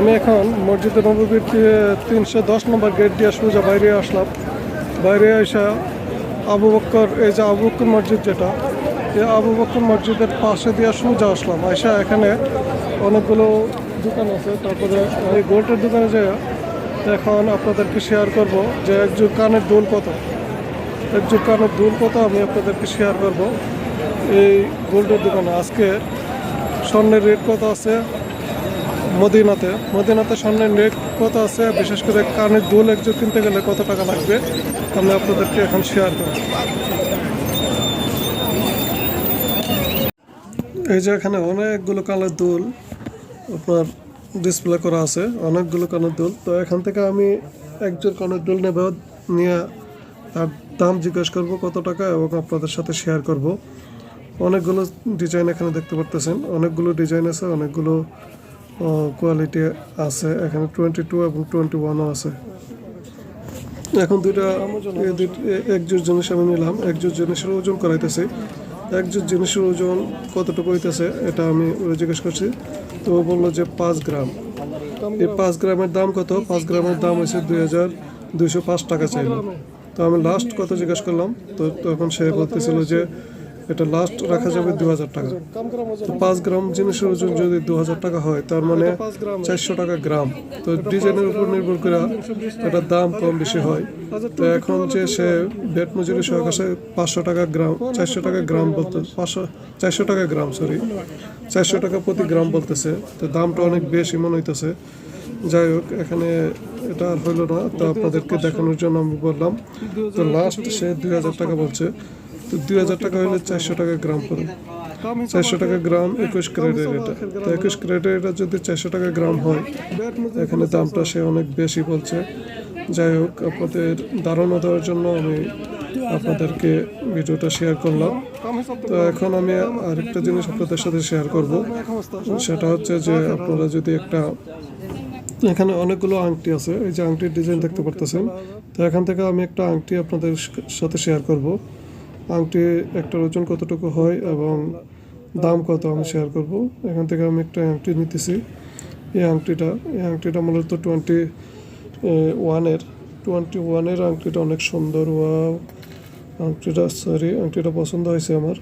আমি এখন মসজিদে নবীর তিনশো দশ নম্বর গেট দিয়ে সোজা বাইরে আসলাম। বাইরে এসে আবু বক্কর, এই যে আবু বক্কর মসজিদ যেটা, এই আবু বক্কর মসজিদের পাশে দিয়ে সোজা আসলাম। এসে এখানে অনেকগুলো দোকান আছে। তারপরে এই গোল্ডের দোকানে যে এখন আপনাদেরকে শেয়ার করব যে এক যুগ কানের দুল কত। এক যুগ কানের দুল কত আমি আপনাদেরকে শেয়ার করব। এই গোল্ডের দোকানে আজকে স্বর্ণের রেট কত আছে? মদিনাতে। মদিনাতে স্বর্ণের রেট কত আছে? বিশেষ করে কানের দুল একজোড় কিনতে গেলে কত টাকা লাগবে? আমি আপনাদেরকে এখন শেয়ার করব। এই যে এখানে অনেকগুলো কানের দুল আপনার ডিসপ্লে করা আছে, অনেকগুলো কানের দুল। তো এখান থেকে আমি একজোড় কানের দুল নেব, নিয়ে তার দাম জিজ্ঞেস করব কত টাকা এবং আপনাদের সাথে শেয়ার করব। অনেকগুলো ডিজাইন এখানে দেখতে পারতেছেন। অনেকগুলো ডিজাইন আছে, অনেকগুলো কোয়ালিটি আছে। এখানে টোয়েন্টি টু এবং টোয়েন্টি ওয়ানও আছে। এখন দুইটা একজোর জিনিস আমি নিলাম। একজোর জিনিসের ওজন করাইতেছি। একজোর জিনিসের ওজন কতটুকু হইতেছে, এটা আমি জিজ্ঞেস করছি। তো বলল যে পাঁচ গ্রাম। এই পাঁচ গ্রামের দাম কত? পাঁচ গ্রামের দাম হয়েছে দুই হাজার দুইশো পাঁচ টাকা চাইলো। তো আমি লাস্ট কত জিজ্ঞেস করলাম। তো তখন সে বলতেছিল যে এটা লাস্ট রাখা যাবে দু হাজার টাকা। তো পাঁচ গ্রাম জিনিসের ওজন যদি দু হাজার টাকা হয়, তার মানে চারশো টাকা গ্রাম। তো ডিজাইনের উপর নির্ভর করে এটার দাম কম বেশি হয়। তো এখন যে সে বেট মজুরি সহ কাছে পাঁচশো টাকা গ্রাম, চারশো টাকা গ্রাম বলতে, পাঁচশো, চারশো টাকা গ্রাম সরি চারশো টাকা প্রতি গ্রাম বলতেছে। তো দামটা অনেক বেশি মনে হইতেছে। যাই হোক, এখানে এটা আর হইল না। তো আপনাদেরকে দেখানোর জন্য আমি বললাম। তো লাস্ট সে দুই হাজার টাকা বলছে। তো দুই হাজার টাকা হলে চারশো টাকা গ্রাম পড়ে। চারশো টাকা গ্রাম, একুশ ক্যারেটের এটা। তো একুশ ক্যারেটের এটা যদি চারশো টাকা গ্রাম হয়, এখানে দামটা সে অনেক বেশি বলছে। যাই হোক, আপনাদের ধারণা দেওয়ার জন্য আমি আপনাদেরকে ভিডিওটা শেয়ার করলাম। তো এখন আমি আরেকটা জিনিস আপনাদের সাথে শেয়ার করব। সেটা হচ্ছে যে আপনারা যদি একটা, এখানে অনেকগুলো আংটি আছে। এই যে আংটির ডিজাইন দেখতে পারতেছেন। তো এখান থেকে আমি একটা আংটি আপনাদের সাথে শেয়ার করব। আংটি একটার ওজন কতটুকু হয় এবং দাম কত আমি শেয়ার করব। এখান থেকে আমি একটা আংটি নিতেছি। এই আংটিটা এই আংটিটা মূলত টোয়েন্টি ওয়ানের টোয়েন্টি ওয়ানের আংটিটা অনেক সুন্দর ওয়াও আংটিটা সরি আংটিটা পছন্দ হয়েছে আমার।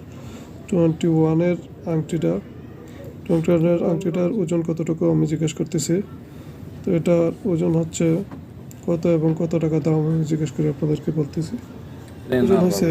টোয়েন্টি ওয়ানের আংটিটা টোয়েন্টি ওয়ানের আংটিটার ওজন কতটুকু আমি জিজ্ঞেস করতেছি। তো এটার ওজন হচ্ছে কত এবং কত টাকা দাম আমি জিজ্ঞেস করে আপনাদেরকে বলতেছি। ওজন হচ্ছে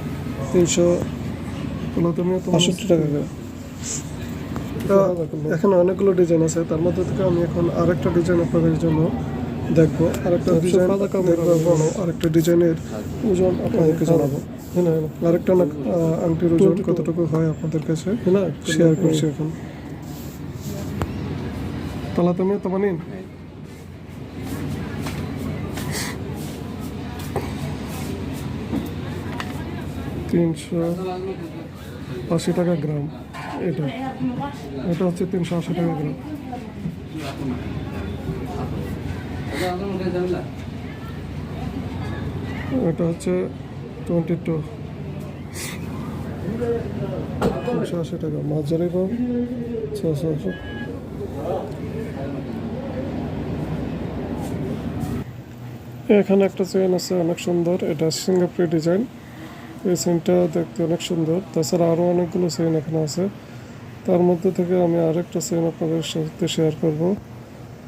তিনশো বাষট্টি টাকা করে। এখানে অনেকগুলো ডিজাইন আছে তার মধ্যে থেকে আমি এখন আরেকটা ডিজাইন আপনাদের জন্য দেখব। আরেকটা ডিজাইন দেখব আরেকটা ডিজাইনের ওজন আপনাদেরকে জানাব। আরেকটা না আংটির ওজন কতটুকু হয় আপনাদের কাছে? শেয়ার করছি এখন। তাহলে তুমি তো মানিন তিনশো আশি টাকা গ্রাম এটা। এটা হচ্ছে তিনশো আশি টাকা গ্রাম। এটা হচ্ছে টোয়েন্টি টু তিনশো আশি টাকা। মাঝারি কম ছশো এখানে একটা চেন আছে, অনেক সুন্দর। এটা সিঙ্গাপুরি ডিজাইন এই চেনটা দেখতে অনেক সুন্দর। তাছাড়া আরও অনেকগুলো চেন এখানে আছে। তার মধ্যে থেকে আমি আরেকটা চেন আপনাদের সাথে শেয়ার করব।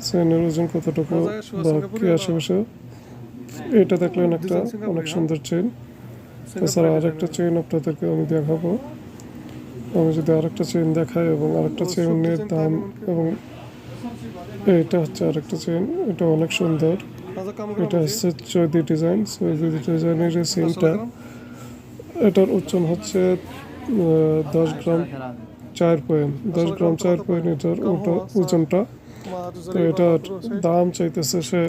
চেনের ওজন কতটুকু বা কি আশেপাশে এটা দেখলেন একটা অনেক সুন্দর চেন তাছাড়া আরেকটা চেন আপনাদেরকে আমি দেখাবো। আমি যদি আরেকটা চেন দেখাই এবং আরেকটা চেনের দাম এবং এটা হচ্ছে আরেকটা চেন এটা অনেক সুন্দর। এটা হচ্ছে চৌদি ডিজাইন চৌদি ডিজাইনের এই চেনটা এটার ওজন হচ্ছে দশ গ্রাম চার পয়েন্ট। দশ গ্রাম চার পয়েন্ট এটার ওজনটা। তো এটার দাম চাইতেছে সে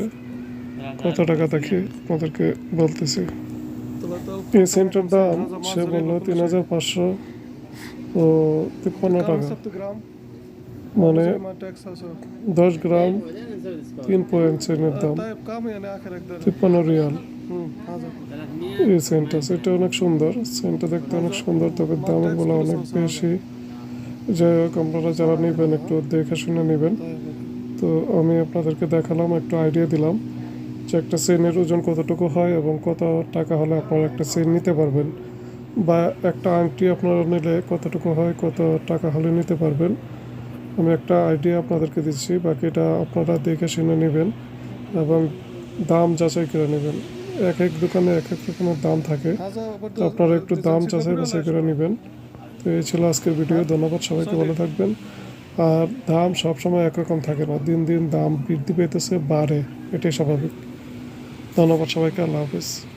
কত টাকা দেখি আপনাদেরকে বলতেছি। এই সেন্টার দাম, সে বলল তিন হাজার পাঁচশো ও তিপ্পান্ন টাকা। মানে দশ গ্রাম তিন পয়েন্ট সেন্টের দাম, তিপ্পান্ন রিয়াল। এই সেন্টটা সেটা অনেক সুন্দর। সেন্টটা দেখতে অনেক সুন্দর, তবে দামের বলা অনেক বেশি। যাই হোক, আপনারা যারা নেবেন, একটু দেখে শুনে নেবেন। তো আমি আপনাদেরকে দেখালাম, একটু আইডিয়া দিলাম যে একটা চেনের ওজন কতটুকু হয় এবং কত টাকা হলে আপনারা একটা চেন নিতে পারবেন। বা একটা আংটি আপনারা নিলে কতটুকু হয়, কত টাকা হলে নিতে পারবেন। আমি একটা আইডিয়া আপনাদেরকে দিচ্ছি, বাকিটা আপনারা দেখে শুনে নেবেন এবং দাম যাচাই করে নেবেন। এক এক দোকানে এক এক রকমের দাম থাকে। তো আপনারা একটু দাম চাষাই বাছাই করে নেবেন। তো এই ছিল আজকের ভিডিও। ধন্যবাদ সবাইকে, ভালো থাকবেন। আর দাম সবসময় একরকম থাকে না। দিন দিন দাম বৃদ্ধি পেতেছে বাড়ে। এটাই স্বাভাবিক। ধন্যবাদ সবাইকে, আল্লাহ হাফিজ।